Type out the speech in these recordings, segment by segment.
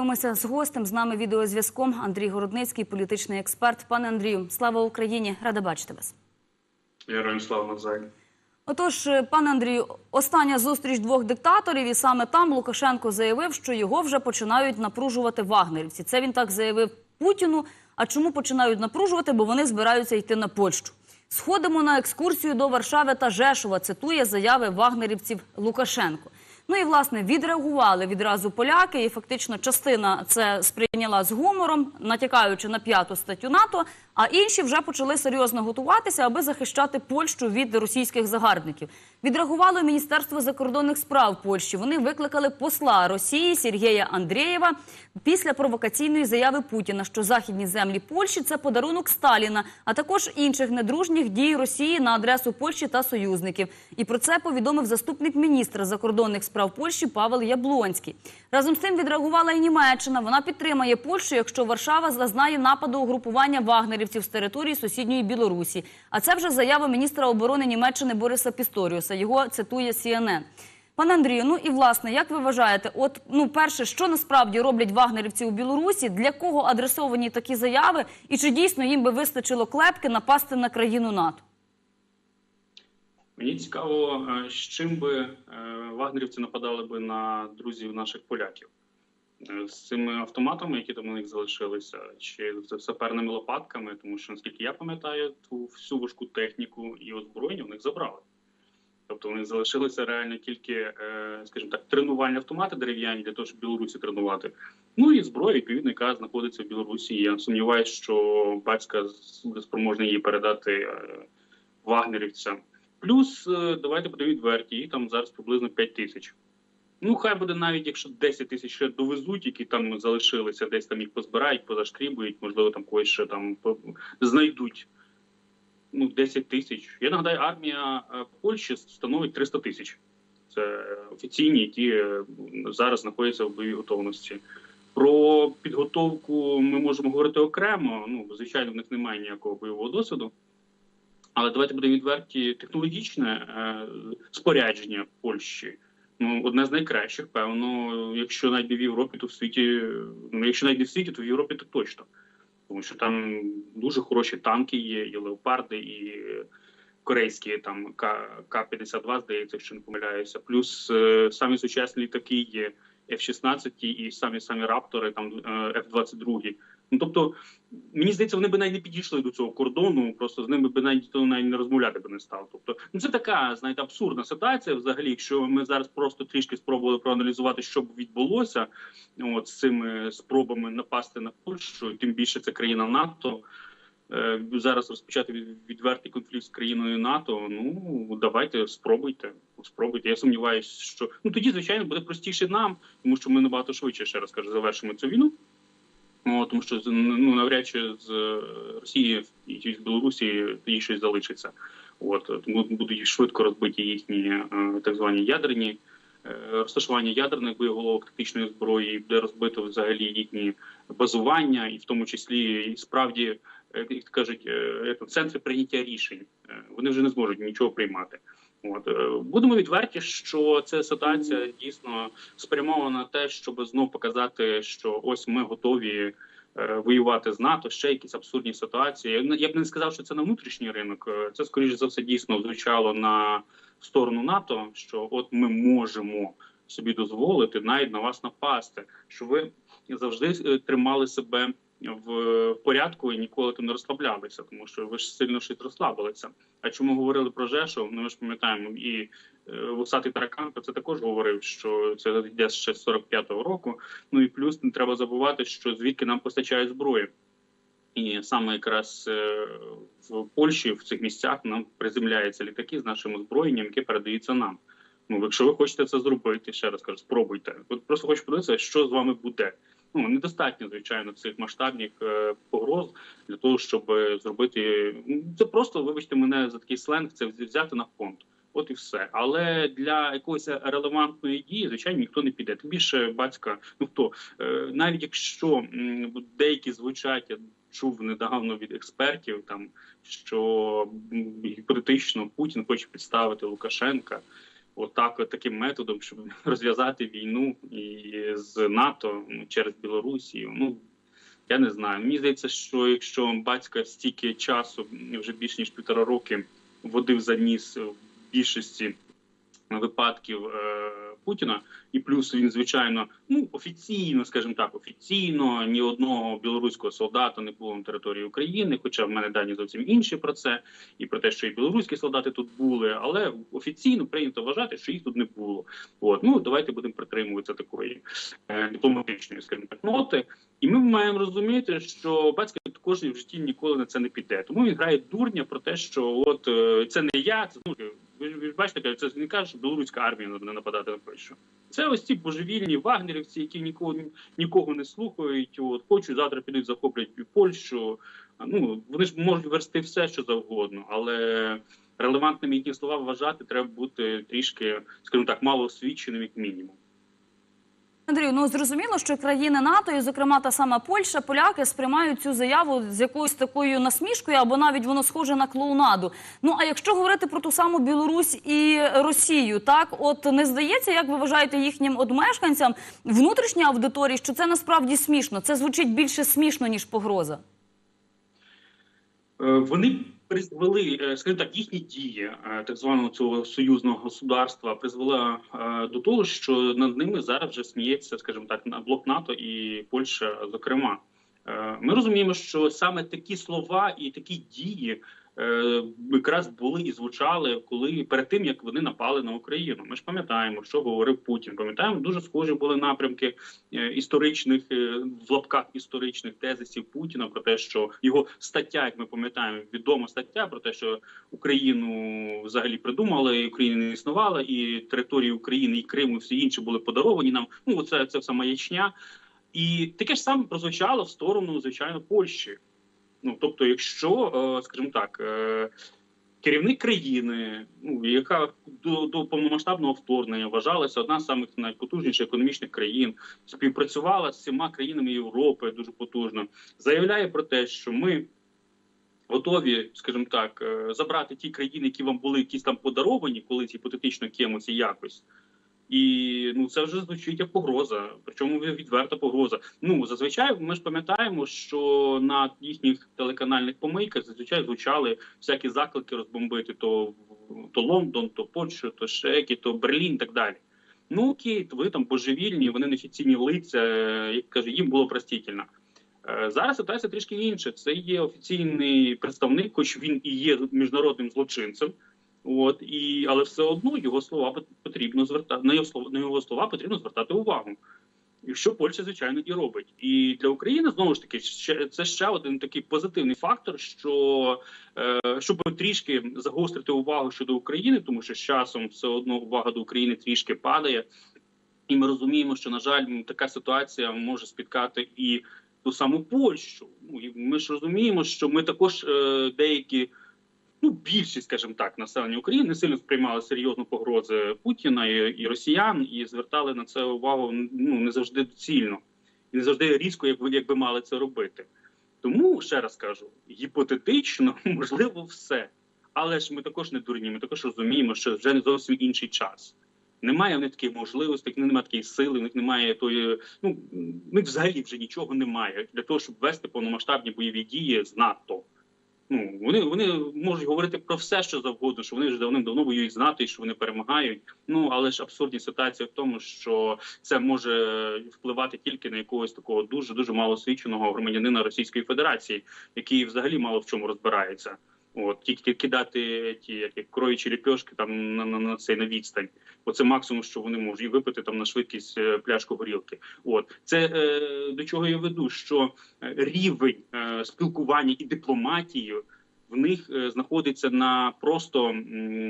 Спілкуємося з гостем. З нами відеозв'язком Андрій Городницький, політичний експерт. Пане Андрію, слава Україні! Рада бачити вас. Героям слава навзаєм. Отож, е, пане Андрію, остання зустріч двох диктаторів, і саме там Лукашенко заявив, що його вже починають напружувати вагнерівці. Це він так заявив Путіну. А чому починають напружувати? Бо вони збираються йти на Польщу. Сходимо на екскурсію до Варшави та Жешова. Цитує заяви вагнерівців Лукашенко. Ну і власне відреагували відразу поляки, і фактично частина це сприйняла з гумором, натякаючи на п'яту статтю НАТО. А інші вже почали серйозно готуватися, аби захищати Польщу від російських загарбників. Відреагувало Міністерство закордонних справ Польщі. Вони викликали посла Росії Сергія Андрієва після провокаційної заяви Путіна, що західні землі Польщі це подарунок Сталіна, а також інших недружніх дій Росії на адресу Польщі та союзників. І про це повідомив заступник міністра закордонних справ Польщі Павел Яблонський. Разом з тим відреагувала і Німеччина. Вона підтримає Польщу, якщо Варшава зазнає нападу угрупування вагнерівців з території сусідньої Білорусі. А це вже заява міністра оборони Німеччини Бориса Пісторіуса. Його цитує CNN. Пане Андрію, ну і власне, як ви вважаєте, от ну перше, що насправді роблять вагнерівці у Білорусі, для кого адресовані такі заяви, і чи дійсно їм би вистачило клепки напасти на країну НАТО? Мені цікаво, е, з чим би е, вагнерівці нападали би на друзів наших поляків Е, з цими автоматами, які там у них залишилися, чи з саперними лопатками, тому що наскільки я пам'ятаю, ту всю важку техніку і озброєння у них забрали. Тобто них залишилися реально тільки, скажімо так, тренувальні автомати дерев'яні для того, щоб Білорусі тренувати. Ну і зброя, відповідно, яка знаходиться в Білорусі. Я сумніваюся, що батька спроможний її передати вагнерівцям. Плюс е, давайте будемо відверті, їх там зараз приблизно 5 тисяч. Ну, хай буде навіть якщо 10 тисяч ще довезуть, які там залишилися, десь там їх позбирають, позашкрібують, можливо, там когось ще там знайдуть. Ну, 10 тисяч. Я нагадаю, армія е, Польщі становить 300 тисяч. Це офіційні, які е, зараз знаходяться в бойовій готовності. Про підготовку ми можемо говорити окремо. Ну, звичайно, в них немає ніякого бойового досвіду. Але давайте будемо відверті, технологічне е, спорядження Польщі. Ну, одне з найкращих, певно, якщо навіть в Європі, то в світі, ну якщо навіть не в світі, то в Європі то точно. Тому що там дуже хороші танки є, і леопарди, і корейські там К- К-52, здається, якщо не помиляюся. Плюс е, самі сучасні літаки є F-16 і самі самі раптори, там е, F-22. Ну тобто, мені здається, вони би навіть не підійшли до цього кордону, просто з ними би навіть ніхто навіть не розмовляти би не став. Тобто, ну це така, знаєте, абсурдна ситуація. Взагалі, якщо ми зараз просто трішки спробували проаналізувати, що б відбулося, от з цими спробами напасти на Польщу, тим більше це країна НАТО. Е, Зараз розпочати від- відвертий конфлікт з країною НАТО. Ну давайте спробуйте. Спробуйте. Я сумніваюся, що ну тоді, звичайно, буде простіше нам, тому що ми набагато швидше ще раз кажу, завершимо цю війну. О, тому що ну навряд чи з е, Росії і з Білорусі тоді щось залишиться. От тому будуть швидко розбиті їхні е, так звані ядерні е, розташування ядерних боєголовок тактичної зброї, буде розбито взагалі їхні базування, і в тому числі і справді, як кажуть, е, центри прийняття рішень. Е, Вони вже не зможуть нічого приймати. От е, будемо відверті, що ця ситуація дійсно спрямована на те, щоб знов показати, що ось ми готові е, воювати з НАТО. Ще якісь абсурдні ситуації. Я б не- сказав, що це на внутрішній ринок. Е, Це скоріш за все дійсно звучало на сторону НАТО, що от ми можемо собі дозволити навіть на вас напасти, що ви завжди е, тримали себе в порядку і ніколи там не розслаблялися, тому що ви ж сильно щось розслабилися. А чому говорили про Жешов? Ну ми ж пам'ятаємо, і е, Вусатий про це також говорив, що це йде ще з 45-го року. Ну і плюс не треба забувати, що звідки нам постачають зброю. І саме якраз е, в Польщі в цих місцях нам приземляються літаки з нашим озброєнням, яке передається нам. Ну, якщо ви хочете це зробити, ще раз кажу, спробуйте. От просто хочу подивитися, що з вами буде. Ну недостатньо, звичайно, цих масштабних е, погроз для того, щоб зробити ну, це просто, вибачте мене за такий сленг, це взяти на фонд. От і все. Але для якоїсь релевантної дії, звичайно, ніхто не піде. Тим більше батька, ну хто е, навіть якщо деякі звучать, я чув недавно від експертів, там що гіпотетично Путін хоче підставити Лукашенка. Отак, от таким методом, щоб розв'язати війну і з НАТО ну, через Білорусію. Ну я не знаю. Мені здається, що якщо батька стільки часу, вже більш ніж півтора роки, водив за ніс в більшості випадків е, Путіна, і плюс він, звичайно, ну офіційно, скажімо так, офіційно ні одного білоруського солдата не було на території України. Хоча в мене дані зовсім інші про це, і про те, що і білоруські солдати тут були, але офіційно прийнято вважати, що їх тут не було. От ну давайте будемо притримуватися такої е, дипломатичної, скажімо так, ноти. І ми маємо розуміти, що батько також в житті ніколи на це не піде. Тому він грає дурня про те, що от е, це не я, це ну бачите, це не каже, що білоруська армія не нападати на Польщу. Це ось ці божевільні вагнерівці, які нікого нікого не слухають. От хочуть завтра підуть захоплять Польщу. Ну вони ж можуть версти все, що завгодно, але релевантними їхні слова вважати треба бути трішки, скажімо так, мало освіченим, як мінімум. Андрію, ну зрозуміло, що країни НАТО, і зокрема та сама Польща, поляки сприймають цю заяву з якоюсь такою насмішкою, або навіть воно схоже на клоунаду. Ну а якщо говорити про ту саму Білорусь і Росію, так от не здається, як ви вважаєте їхнім от мешканцям внутрішній аудиторії, що це насправді смішно? Це звучить більше смішно ніж погроза. Е, Вони призвели, е, скажімо так, їхні дії е, так званого цього союзного государства призвела е, до того, що над ними зараз вже сміється, скажімо так, на блок НАТО і Польща, зокрема. Ми розуміємо, що саме такі слова і такі дії якраз були і звучали, коли перед тим як вони напали на Україну. Ми ж пам'ятаємо, що говорив Путін. Пам'ятаємо, дуже схожі були напрямки е, історичних е, в лапках історичних тезисів Путіна про те, що його стаття, як ми пам'ятаємо, відома стаття про те, що Україну взагалі придумали, Україна не існувала, і території України, і Криму, і всі інші були подаровані нам. Ну це, це все маячня. І таке ж саме прозвучало в сторону, звичайно, Польщі. Ну тобто, якщо, е, скажімо так, е, керівник країни, ну яка до, до повномасштабного вторгнення вважалася одна з самих найпотужніших економічних країн, співпрацювала з всіма країнами Європи дуже потужно, заявляє про те, що ми. Готові, скажімо так, е, забрати ті країни, які вам були якісь там подаровані, колись гіпотетично кимось і якось, і ну це вже звучить як погроза, причому відверта погроза. Ну зазвичай ми ж пам'ятаємо, що на їхніх телеканальних помийках зазвичай звучали всякі заклики розбомбити то, то Лондон, то Польщу, то Шекі, то Берлін, і так далі. Ну окей, ви там божевільні, вони неофіційні лиця, е, як каже, їм було простительно. Е, Зараз ситуація трішки інша. Це є офіційний представник, хоч він і є міжнародним злочинцем. От і але все одно його слова потрібно звертати на його слова на його слова потрібно звертати увагу. І що Польща, звичайно, і робить. І для України знову ж таки ще це ще один такий позитивний фактор, що е, щоб трішки загострити увагу щодо України, тому що з часом все одно увага до України трішки падає, і ми розуміємо, що на жаль, така ситуація може спіткати і ту саму Польщу. Ну і ми ж розуміємо, що ми також е, деякі ну більшість, скажімо так, населення України сильно сприймали серйозно погрози Путіна і, і росіян, і звертали на це увагу ну не завжди доцільно і не завжди різко, як якби мали це робити. Тому ще раз кажу, гіпотетично можливо все, але ж ми також не дурні. Ми також розуміємо, що вже не зовсім інший час. Немає в них таких можливостей, немає такої сили, в них немає тої. Ну в них взагалі вже нічого немає для того, щоб вести повномасштабні бойові дії з НАТО. Ну вони вони можуть говорити про все, що завгодно, що вони вже давним-давно воюють знати, що вони перемагають. Ну але ж абсурдні ситуація в тому, що це може впливати тільки на якогось такого дуже дуже малосвідченого громадянина Російської Федерації, який взагалі мало в чому розбирається. От тільки кидати ті як як кроючі ліпьошки там на, на, на цей на відстань. Оце максимум, що вони можуть і випити там на швидкість е, пляшку горілки. От це е, до чого я веду, що е, рівень е, спілкування і дипломатії в них е, знаходиться на просто,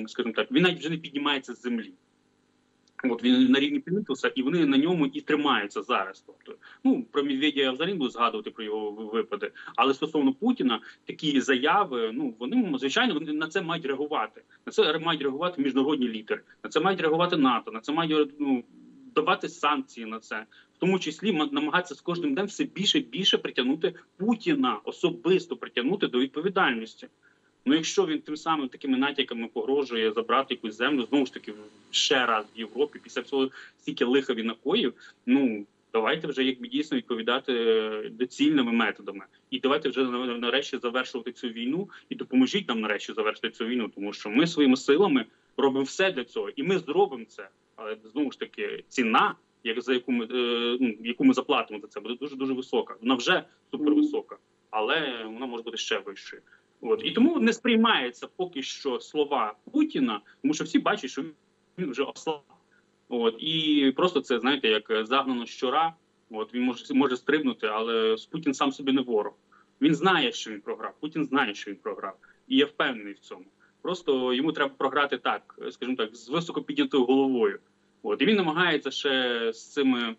скажімо так, він навіть вже не піднімається з землі. От він на рівні Пінитуса, і вони на ньому і тримаються зараз. Тобто, ну про Медведя я взагалі буду згадувати про його випади. Але стосовно Путіна, такі заяви, ну вони звичайно вони на це мають реагувати. На це мають реагувати міжнародні лідери, на це мають реагувати НАТО, на це мають ну, давати санкції на це, в тому числі ма- намагатися з кожним днем все більше і більше притягнути Путіна, особисто притягнути до відповідальності. Ну, якщо він тим самим такими натяками погрожує забрати якусь землю, знову ж таки ще раз в Європі, після цього стільки лиха він накоїв, ну давайте вже якби дійсно відповідати е, доцільними методами, і давайте вже на- нарешті завершувати цю війну і допоможіть нам нарешті завершити цю війну, тому що ми своїми силами робимо все для цього, і ми зробимо це. Але знову ж таки, ціна, як за яку ми е, ну, яку ми заплатимо за це, буде дуже дуже висока. Вона вже супервисока, але вона може бути ще вищою. От і тому не сприймається поки що слова Путіна, тому що всі бачать, що він вже ослаб. От і просто це знаєте, як загнано щора. От він може може стрибнути, але Путін сам собі не ворог. Він знає, що він програв. Путін знає, що він програв, і я впевнений в цьому. Просто йому треба програти так, скажімо так, з високо піднятою головою. От і він намагається ще з цими,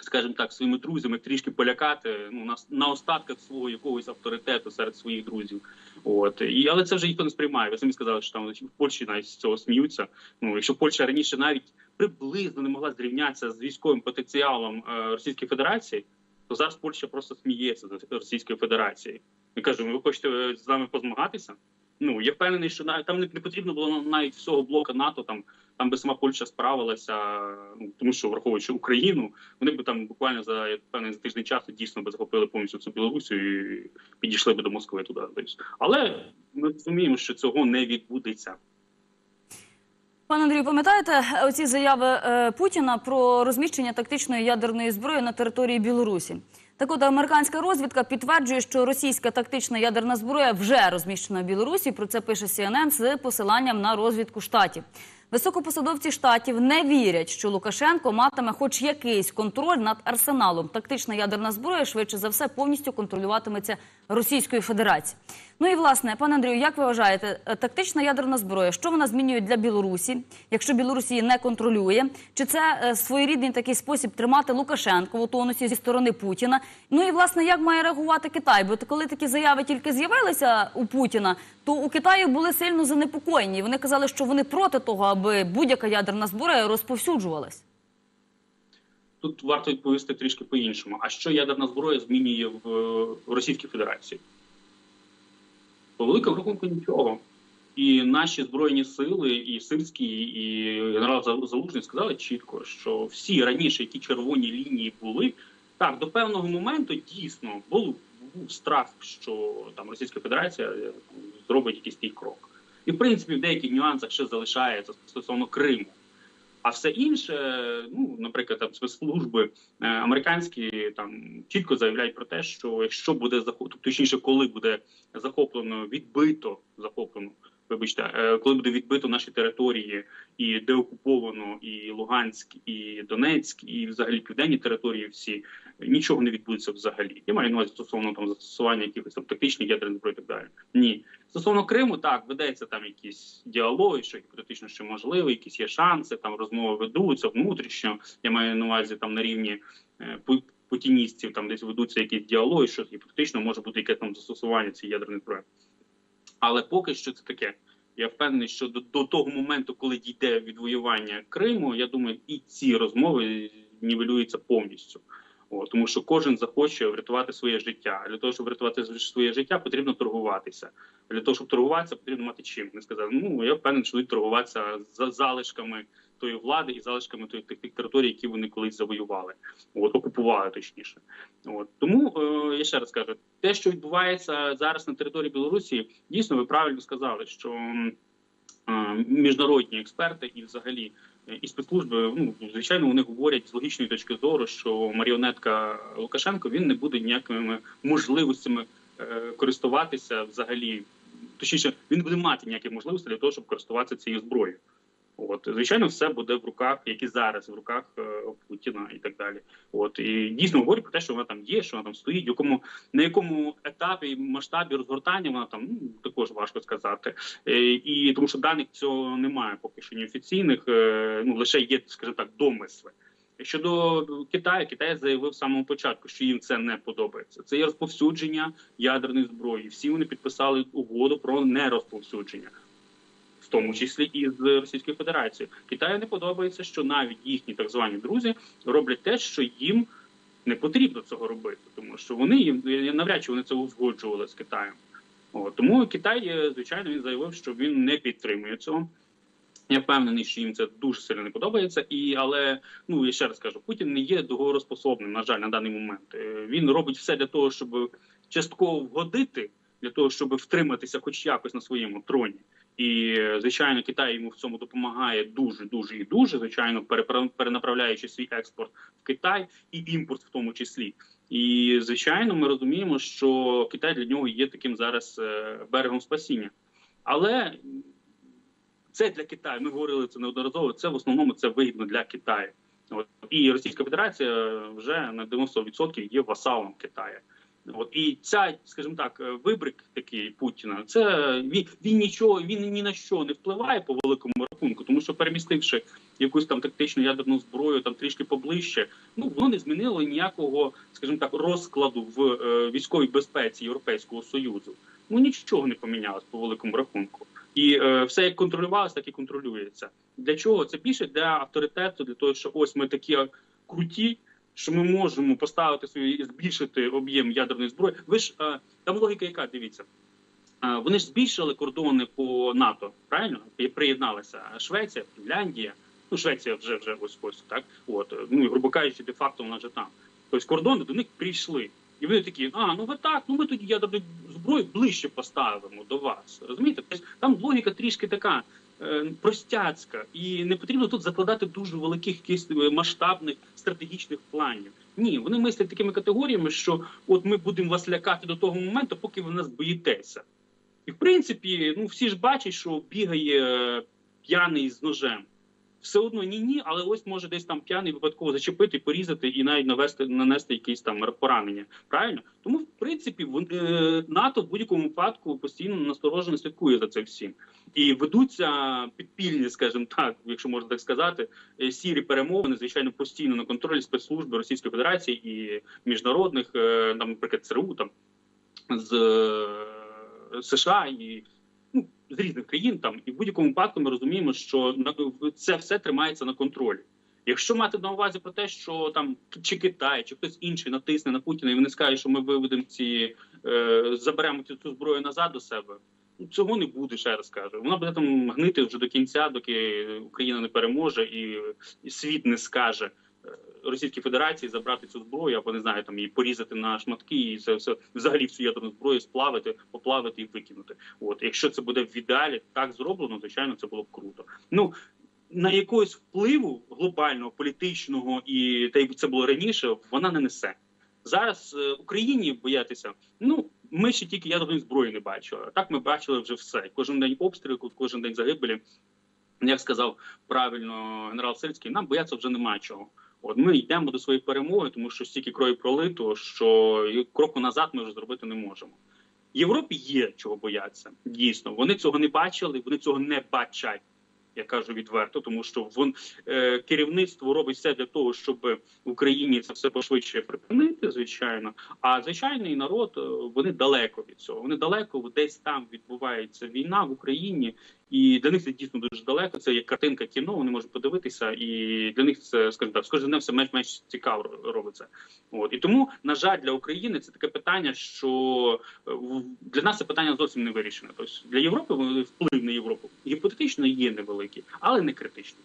скажімо так, своїми друзями трішки полякати ну на, на остатках свого якогось авторитету серед своїх друзів. От і але це вже ніхто не сприймає. Ви самі сказали, що там в Польщі навіть з цього сміються. Ну якщо Польща раніше навіть приблизно не могла зрівнятися з військовим потенціалом е, Російської Федерації, то зараз Польща просто сміється з Російської Федерації. Ми кажемо, ви хочете е, з нами позмагатися? Ну я впевнений, що там не, потрібно було навіть всього блока НАТО. Там там би сама Польща справилася, ну тому що враховуючи Україну, вони б там буквально за я впевнений, за тиждень часу дійсно би захопили повністю цю Білорусю і підійшли би до Москви туди. Але ми розуміємо, що цього не відбудеться. Пане Андрію, пам'ятаєте оці заяви е, Путіна про розміщення тактичної ядерної зброї на території Білорусі? Так от американська розвідка підтверджує, що російська тактична ядерна зброя вже розміщена в Білорусі. Про це пише CNN з посиланням на розвідку штатів. Високопосадовці штатів не вірять, що Лукашенко матиме хоч якийсь контроль над арсеналом. Тактична ядерна зброя швидше за все повністю контролюватиметься Російською Федерацією. Ну і власне, пане Андрію, як ви вважаєте, е, тактична ядерна зброя, що вона змінює для Білорусі, якщо Білорусі її не контролює? Чи це е, своєрідний такий спосіб тримати Лукашенко в тонусі зі сторони Путіна? Ну і власне, як має реагувати Китай? Бо коли такі заяви тільки з'явилися у Путіна, то у Китаю були сильно занепокоєні. Вони казали, що вони проти того, аби будь-яка ядерна зброя розповсюджувалась. Тут варто відповісти трішки по-іншому. А що ядерна зброя змінює в е, Російській Федерації? По великому рахунку нічого. І наші збройні сили, і Сирський, і генерал Залужний сказали чітко, що всі раніше, які червоні лінії були, так до певного моменту дійсно був, був страх, що там Російська Федерація е, зробить якийсь такий крок. І в принципі в деяких нюансах ще залишається стосовно Криму. А все інше, ну наприклад, там спецслужби е, американські там чітко заявляють про те, що якщо буде захоплено, точніше, коли буде захоплено, відбито захоплено, вибачте, е, коли буде відбито наші території і деокуповано і Луганськ, і Донецьк, і взагалі південні території, всі нічого не відбудеться взагалі. Я маю на увазі стосовно там застосування якихось там тактичних ядерних зброй і так далі. Ні, стосовно Криму, так ведеться там якісь діалоги, що гіпотетично ще можливо, якісь є шанси, там розмови ведуться внутрішньо. Я маю на увазі там на рівні е, путіністів, там десь ведуться якісь діалоги, що гіпотетично може бути якесь там застосування цієї ядерної зброї. Але поки що це таке. Я впевнений, що до, до того моменту, коли дійде відвоювання Криму, я думаю, і ці розмови нівелюються повністю. О, тому що кожен захоче врятувати своє життя. Для того, щоб врятувати своє життя, потрібно торгуватися. Для того, щоб торгуватися, потрібно мати чим. Не сказали, ну я впевнений, що будуть торгуватися за залишками тої влади і залишками тих, тих, територій, які вони колись завоювали, от окупували точніше. От тому е, я ще раз кажу, те, що відбувається зараз на території Білорусі, дійсно ви правильно сказали, що е, міжнародні експерти і взагалі е, і спецслужби, ну звичайно, вони говорять з логічної точки зору, що маріонетка Лукашенко він не буде ніякими можливостями е, користуватися взагалі. Точніше, він буде мати ніякі можливості для того, щоб користуватися цією зброєю. От звичайно, все буде в руках, як і зараз в руках е, Путіна і так далі. От і дійсно говорять про те, що вона там є, що вона там стоїть, в якому на якому етапі масштабі розгортання вона там ну також важко сказати. Е, і тому що даних цього немає поки що ні офіційних, е, ну лише є, скажімо так, домисли. Щодо Китаю, Китай заявив з самого початку, що їм це не подобається. Це є розповсюдження ядерної зброї. Всі вони підписали угоду про нерозповсюдження, в тому числі і з Російською Федерацією. Китаю не подобається, що навіть їхні так звані друзі роблять те, що їм не потрібно цього робити, тому що вони навряд чи вони це узгоджували з Китаєм. От, тому Китай, е, звичайно, він заявив, що він не підтримує цього. Я впевнений, що їм це дуже сильно не подобається. І але ну я ще раз кажу, Путін не є договороспособним, на жаль, на даний момент. Е, Він робить все для того, щоб частково вгодити, для того, щоб втриматися, хоч якось на своєму троні. І звичайно, Китай йому в цьому допомагає дуже, дуже і дуже. Звичайно, перенаправляючи свій експорт в Китай і імпорт в тому числі. І звичайно, ми розуміємо, що Китай для нього є таким зараз е, берегом спасіння. Але це для Китаю. Ми говорили це неодноразово. Це в основному це вигідно для Китаю. От і Російська Федерація вже на 90% є васалом Китаю. От і ця, скажімо так, е, вибрик такий Путіна, це він, він нічого, він ні на що не впливає по великому рахунку, тому що перемістивши якусь там тактичну ядерну зброю, там трішки поближче, ну воно не змінило ніякого, скажімо так, розкладу в е, військовій безпеці Європейського союзу. Ну нічого не помінялось по великому рахунку. І е, все як контролювалося, так і контролюється. Для чого це більше для авторитету, для того, що ось ми такі круті, що ми можемо поставити свої збільшити об'єм ядерної зброї. Ви ж е, там логіка, яка дивіться. Е, Вони ж збільшили кордони по НАТО, правильно? І приєдналися Швеція, Фінляндія. Ну, Швеція вже вже ось ось так. От ну грубо кажучи, де факто вона вже там. Тобто кордони до них прийшли. І вони такі, а ну ви так, ну ми тоді ядерну зброю ближче поставимо до вас. Розумієте? Тобто там логіка трішки така простяцька, і не потрібно тут закладати дуже великих е, масштабних стратегічних планів. Ні, вони мислять такими категоріями, що от ми будемо вас лякати до того моменту, поки ви нас боїтеся. І в принципі, ну всі ж бачать, що бігає е, п'яний з ножем. Все одно ні, ні, але ось може десь там п'яний випадково зачепити, порізати і навіть навести нанести якісь там поранення. Правильно? Тому в принципі вон- е, НАТО в будь-якому випадку постійно насторожено слідкує за цим всім. І ведуться підпільні, скажімо так, якщо можна так сказати, е, сірі перемовини, звичайно, постійно на контролі спецслужби Російської Федерації і міжнародних, е, наприклад, ЦРУ там з е, США і з різних країн там, і в будь-якому випадку ми розуміємо, що це все тримається на контролі. Якщо мати на увазі про те, що там чи Китай, чи хтось інший натисне на Путіна, і вони скажуть, що ми виведемо ці е, заберемо цю, цю зброю назад до себе. Ну, цього не буде, ще раз кажу. Вона буде там гнити вже до кінця, доки Україна не переможе і, і світ не скаже Російській Федерації забрати цю зброю, або не знаю, там її порізати на шматки, і це все взагалі всю ядерну зброю сплавити, поплавити і викинути. От якщо це буде в ідеалі так зроблено, звичайно, це було б круто. Ну на якогось впливу глобального, політичного і та як це було раніше, вона не несе. Зараз е, Україні боятися. Ну ми ще тільки ядерної зброї не бачили. Так ми бачили вже все. Кожен день обстріли, кожен день загибелі. Як сказав правильно генерал Сирський, нам боятися вже нема чого. От ми йдемо до своєї перемоги, тому що стільки крові пролито, що кроку назад ми вже зробити не можемо. Європі є чого боятися. Дійсно, вони цього не бачили, вони цього не бачать. Я кажу відверто, тому що вон е, керівництво робить все для того, щоб в Україні це все пошвидше припинити, звичайно. А звичайний народ е, вони далеко від цього. Вони далеко десь там відбувається війна в Україні, і для них це дійсно дуже далеко. Це як картинка кіно. Вони можуть подивитися, і для них це скажімо так, з кожним все менш менш цікаво робиться. От і тому, на жаль, для України це таке питання, що е, для нас це питання зовсім не вирішене. Тобто для Європи вплив на Європу гіпотетично є невеликий, але не критичний.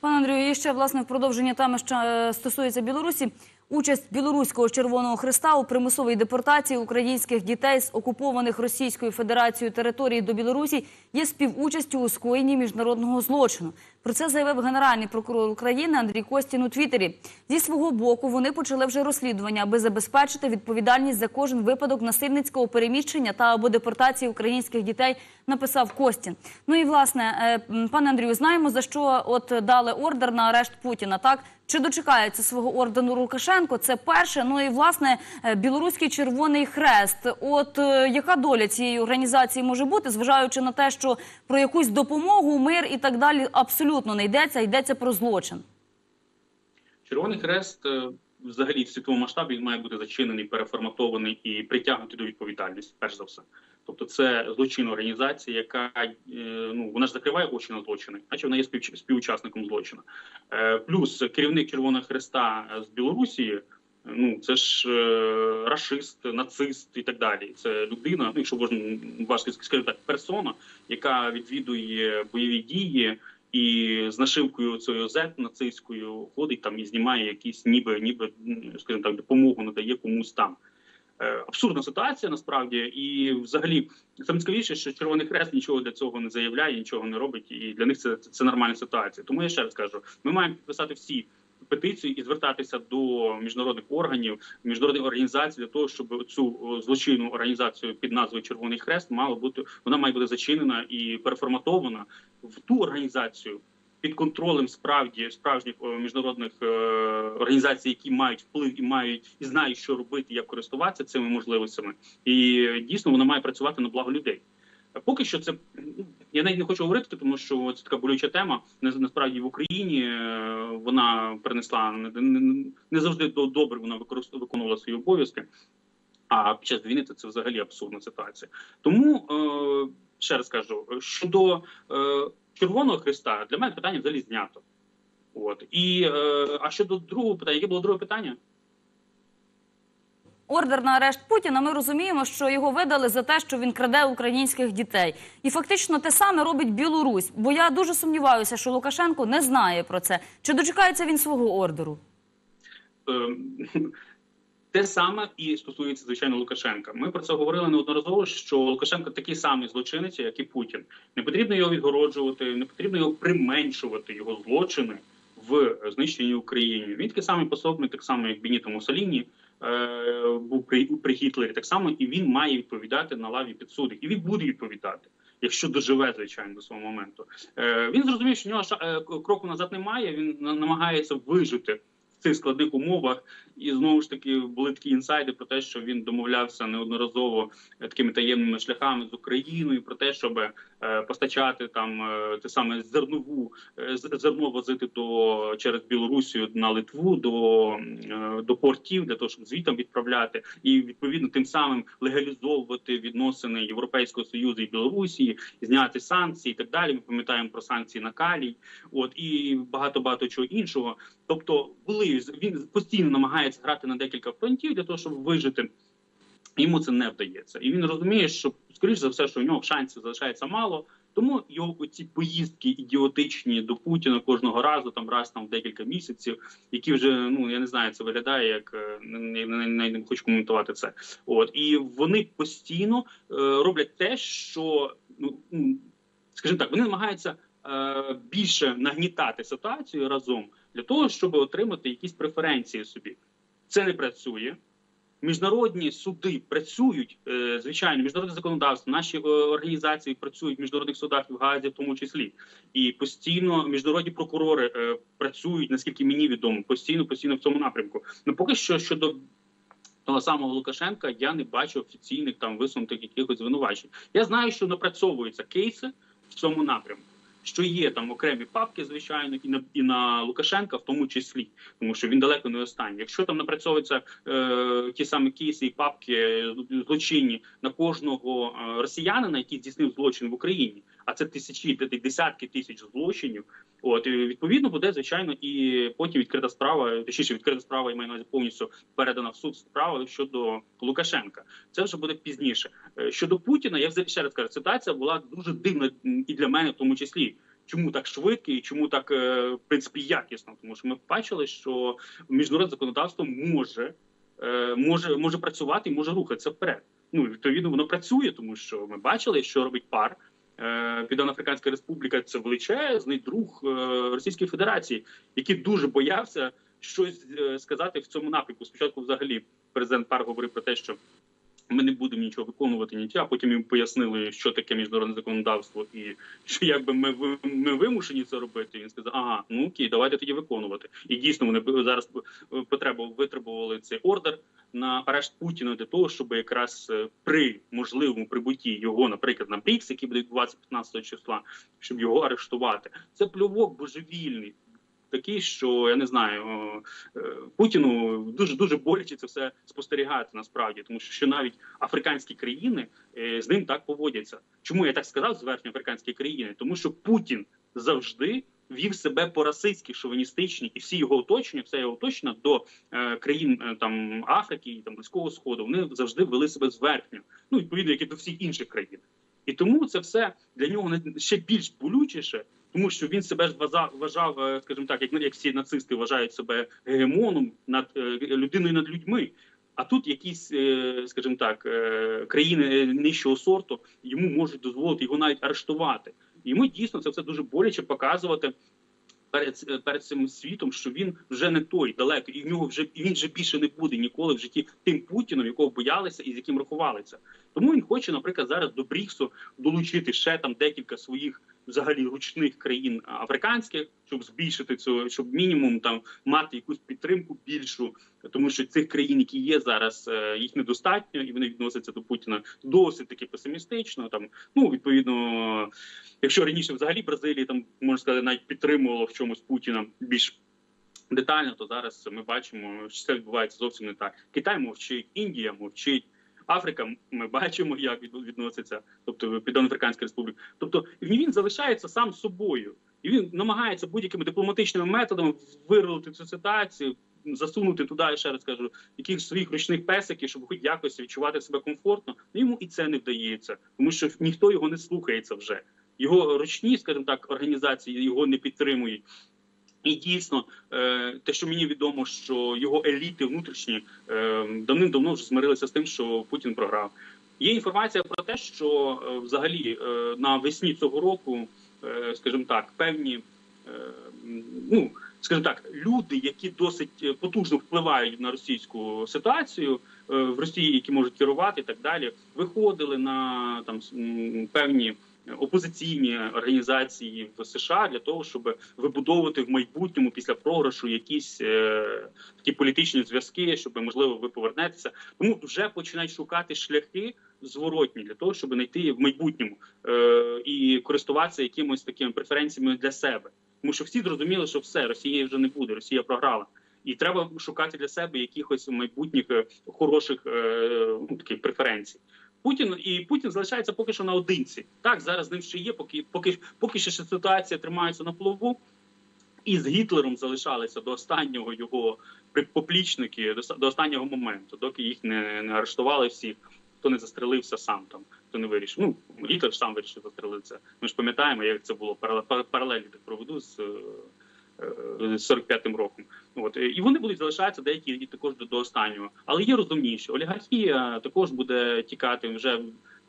Пане Андрію, і ще власне в продовження теми, що е, стосується Білорусі. Участь білоруського Червоного Христа у примусовій депортації українських дітей з окупованих Російською Федерацією територій до Білорусі є співучастю у скоєнні міжнародного злочину. Про це заявив генеральний прокурор України Андрій Костін у Твіттері. Зі свого боку вони почали вже розслідування, аби забезпечити відповідальність за кожен випадок насильницького переміщення та або депортації українських дітей. Написав Костін. Ну і власне, е, пане Андрію, знаємо за що от дали ордер на арешт Путіна. Так чи дочекається свого ордену Лукашенко? Це перше. Ну і власне е, білоруський Червоний Хрест. От е, яка доля цієї організації може бути, зважаючи на те, що про якусь допомогу, мир і так далі абсолютно не йдеться, йдеться про злочин. Червоний хрест е, взагалі в світовому масштабі має бути зачинений, переформатований і притягнутий до відповідальності, перш за все. Тобто, це злочинна організація, яка е, ну вона ж закриває очі на злочини, наче вона є співучасником злочину. Е, Плюс керівник Червоного Хреста з Білорусі. Ну це ж е, рашист, нацист і так далі. Це людина, ну якщо можна важко скажімо так, персона, яка відвідує бойові дії. І з нашивкою цією Z нацистською ходить там і знімає якісь, ніби, ніби, скажімо так, допомогу надає комусь там. Е, Абсурдна ситуація насправді, і взагалі саме цікавіше, що Червоний Хрест нічого для цього не заявляє, нічого не робить, і для них це, це, це нормальна ситуація. Тому я ще раз кажу: ми маємо підписати всі петицію і звертатися до міжнародних органів, міжнародних організацій для того, щоб цю злочинну організацію під назвою Червоний Хрест мала бути вона має бути зачинена і переформатована в ту організацію. Під контролем справді справжніх міжнародних е, організацій, які мають вплив і мають і знають, що робити, як користуватися цими можливостями, і е, дійсно вона має працювати на благо людей. Поки що це ну, я навіть не хочу говорити, тому що це така болюча тема. На- Насправді в Україні е, вона принесла не, завжди до- добре. Вона виконувала свої обов'язки. А під час війни це взагалі абсурдна ситуація. Тому е, ще раз кажу, щодо е, Червоного Христа, для мене питання взагалі знято. От і е, а щодо другого питання, яке було друге питання? Ордер на арешт Путіна. Ми розуміємо, що його видали за те, що він краде українських дітей, і фактично те саме робить Білорусь. Бо я дуже сумніваюся, що Лукашенко не знає про це. Чи дочекається він свого ордеру? Те саме і стосується звичайно Лукашенка. Ми про це говорили неодноразово. Що Лукашенко такий самий злочинець, як і Путін. Не потрібно його відгороджувати, не потрібно його применшувати його злочини в знищенні України. Він такий самий пособник, так само як Беніто Муссоліні, е, був при, при Гітлері. Так само і він має відповідати на лаві підсудних, і він буде відповідати. Якщо доживе, звичайно, до свого моменту, е, він зрозумів, що в нього ша- е, кроку назад немає. Він намагається вижити в цих складних умовах. І знову ж таки були такі інсайди про те, що він домовлявся неодноразово такими таємними шляхами з Україною про те, щоб е, постачати там е, те саме зернову е, зерно возити до через Білорусію на Литву до, до портів для того, щоб звітом відправляти, і відповідно тим самим легалізовувати відносини Європейського союзу і Білорусі, зняти санкції і так далі. Ми пам'ятаємо про санкції на калій, от і багато багато чого іншого. Тобто, були він постійно намагається грати на декілька фронтів для того, щоб вижити. Йому це не вдається, і він розуміє, що скоріш за все, що у нього шансів залишається мало. Тому його ці поїздки ідіотичні до Путіна кожного разу, там раз там в декілька місяців, які вже ну я не знаю, це виглядає як е, не, не, не, не хочу коментувати це. От і вони постійно е, роблять те, що ну скажімо так, вони намагаються е, більше нагнітати ситуацію разом для того, щоб отримати якісь преференції собі. Це не працює. Міжнародні суди працюють, е, звичайно, міжнародне законодавство, наші е, організації працюють в міжнародних судах в Гаазі в тому числі. І постійно міжнародні прокурори е, працюють, наскільки мені відомо, постійно, постійно в цьому напрямку. Ну поки що щодо того самого Лукашенка я не бачу офіційних там висунутих якихось звинувачень. Я знаю, що напрацьовуються кейси в цьому напрямку. Що є там окремі папки, звичайно, і на і на Лукашенка, в тому числі, тому що він далеко не останній. Якщо там напрацьовуються е, ті самі кейси і папки злочинні на кожного е, росіянина, який здійснив злочин в Україні, а це тисячі, десятки тисяч злочинів. От і відповідно буде звичайно і потім відкрита справа, точніше відкрита справа і маю на повністю передана в суд справа щодо Лукашенка. Це вже буде пізніше. Е, Щодо Путіна, я взагалі ще раз кажу, ситуація була дуже дивна і для мене в тому числі. Чому так швидко і чому так е, в принципі якісно? Тому що ми бачили, що міжнародне законодавство може, е, може, може працювати і може рухатися вперед. Ну відповідно, воно працює, тому що ми бачили, що робить пар. Е, Південно-Африканська Республіка це величезний друг е, Російської Федерації, який дуже боявся щось е, сказати в цьому напрямку. Спочатку, взагалі, президент Пар говорив про те, що ми не будемо нічого виконувати, нічого. А потім їм пояснили, що таке міжнародне законодавство, і що якби ми ми вимушені це робити. Він сказав: ага, ну окей, давайте тоді виконувати. І дійсно вони зараз е, потребу витребували цей ордер на арешт Путіна для того, щоб якраз е, при можливому прибутті його, наприклад, на БРІКС, який буде відбуватися 15 числа, щоб його арештувати. Це плювок божевільний. Такий, що я не знаю, е, Путіну дуже дуже боляче це все спостерігати насправді, тому що, навіть африканські країни е, з ним так поводяться. Чому я так сказав? Зверхні африканські країни, тому що Путін завжди вів себе по-расистськи, шовіністичні, і всі його оточення, все його оточення до е, країн е, там Африки і там Близького Сходу, вони завжди вели себе зверхньо. Ну відповідно, як і до всіх інших країн. І тому це все для нього ще більш болючіше, тому що він себе ж вважав, е, скажімо так, як, як всі нацисти вважають себе гегемоном над е, людиною над людьми. А тут якісь, е, скажімо так, країни нижчого сорту йому можуть дозволити його навіть арештувати. Йому дійсно це все дуже боляче показувати перед, перед цим світом, що він вже не той далеко, і в нього вже він вже більше не буде ніколи в житті тим Путіном, якого боялися і з яким рахувалися. Тому він хоче, наприклад, зараз до Бріксу долучити ще там декілька своїх взагалі ручних країн африканських, щоб збільшити цю, щоб мінімум там мати якусь підтримку більшу, тому що цих країн, які є зараз, е, їх недостатньо, і вони відносяться до Путіна досить таки песимістично. Там ну відповідно, якщо раніше взагалі Бразилія там можна сказати, навіть підтримувала в чомусь Путіна більш детально, то зараз ми бачимо, що це відбувається зовсім не так. Китай мовчить, Індія мовчить. Африка, ми бачимо, як відноситься, тобто Південно-Африканська Республіка. Тобто він залишається сам собою, і він намагається будь-якими дипломатичними методами вирулити цю ситуацію, засунути туди, ще раз кажу, якихось своїх ручних песиків, щоб хоч якось відчувати себе комфортно. Ну, Йому і це не вдається, тому що ніхто його не слухається вже. Його ручні, скажімо так, організації його не підтримують. І дійсно, е, те, що мені відомо, що його еліти внутрішні е, давним-давно вже змирилися з тим, що Путін програв. Є інформація про те, що е, взагалі е, навесні цього року, скажімо так, певні, ну скажімо так, люди, які досить потужно впливають на російську ситуацію в Росії, які можуть керувати і так далі, виходили на там певні опозиційні організації в США для того, щоб вибудовувати в майбутньому після програшу якісь е, такі політичні зв'язки, щоб можливо ви повернетеся. Тому вже починають шукати шляхи зворотні для того, щоб знайти в майбутньому е, і користуватися якимось такими преференціями для себе. Тому що всі зрозуміли, що все Росії вже не буде, Росія програла. І треба шукати для себе якихось майбутніх е, хороших е, ну, таких преференцій. Путін і Путін залишається поки що наодинці. Так зараз з ним ще є, поки поки поки що ситуація тримається на плаву. І з Гітлером залишалися до останнього його поплічники, до, до останнього моменту, доки їх не, не арештували всіх, хто не застрелився сам там, хто не вирішив. Ну Гітлер сам вирішив застрелитися. Ми ж пам'ятаємо, як це було парале- пар- паралелі так проведу з. Е, е, з 45-м роком, от е, і вони будуть залишатися деякі і також до, до останнього. Але є розумніші. Олігархія також буде тікати. Вже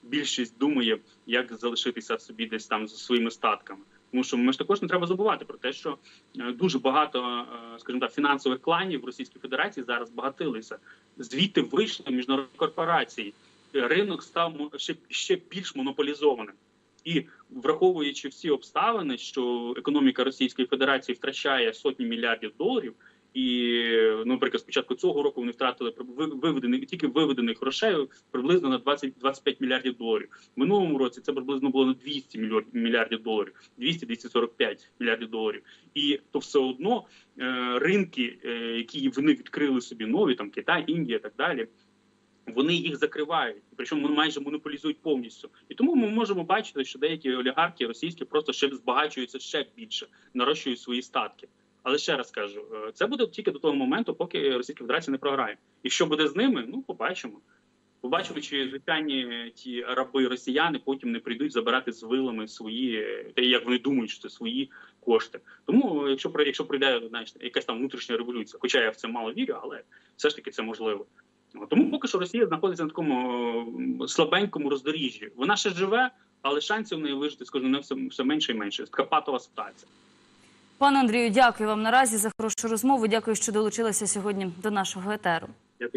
більшість думає, як залишитися собі десь там зі своїми статками. Тому що ми ж також не треба забувати про те, що е, дуже багато, скажімо так, фінансових кланів в Російській Федерації зараз багатилися. Звідти вийшли міжнародні корпорації. Ринок став ще, ще більш монополізованим. І враховуючи всі обставини, що економіка Російської Федерації втрачає сотні мільярдів доларів, і ну, наприклад, з початку цього року вони втратили виведених тільки виведених грошей приблизно на 20-25 мільярдів доларів. Минулому році це приблизно було на 200 мільйор- мільярдів доларів, 200-245 мільярдів доларів. І то все одно е, ринки, е, які вони відкрили собі нові, там Китай, Індія, так далі. Вони їх закривають, причому майже монополізують повністю. І тому ми можемо бачити, що деякі олігархи російські просто ще збагачуються ще більше, нарощують свої статки. Але ще раз кажу, е, це буде тільки до того моменту, поки Російська Федерація не програє. І що буде з ними? Ну побачимо. Побачимо, чи звичайні ті раби росіяни потім не прийдуть забирати з вилами свої, те, як вони думають, що це свої кошти. Тому, якщо якщо прийде знаєш, якась там внутрішня революція, хоча я в це мало вірю, але все ж таки це можливо. Тому поки що Росія знаходиться на такому е, слабенькому роздоріжжі. Вона ще живе, але шансів в неї вижити з кожним все, все менше і менше. Така патова ситуація. Пане Андрію, дякую вам наразі за хорошу розмову. Дякую, що долучилися сьогодні до нашого етеру. Дякую.